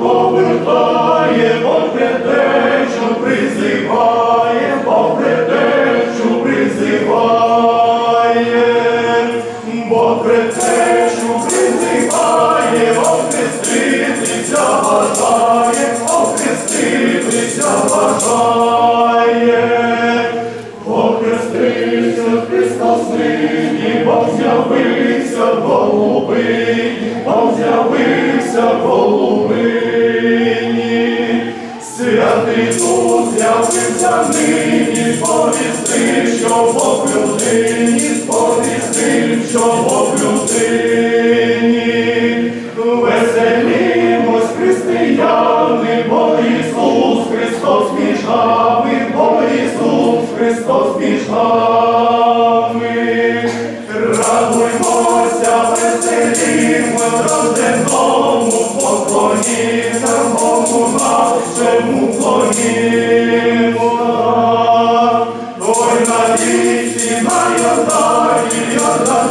Повертає, Бог притечу охрестився Христос нині, Бог з'явився в голубині, Бог з'явився голубині, святий Дух з'явився нині, сповісти, що Бог людині, сповісти, що Бог людині, веселімось, християни, бо Ісус Христос між нами, бо Ісус Христос між нами. Радуймося, веселімо, рожденому поклоні, Богу нашому клонімо. Ой, на річці, на Йордані, Йордан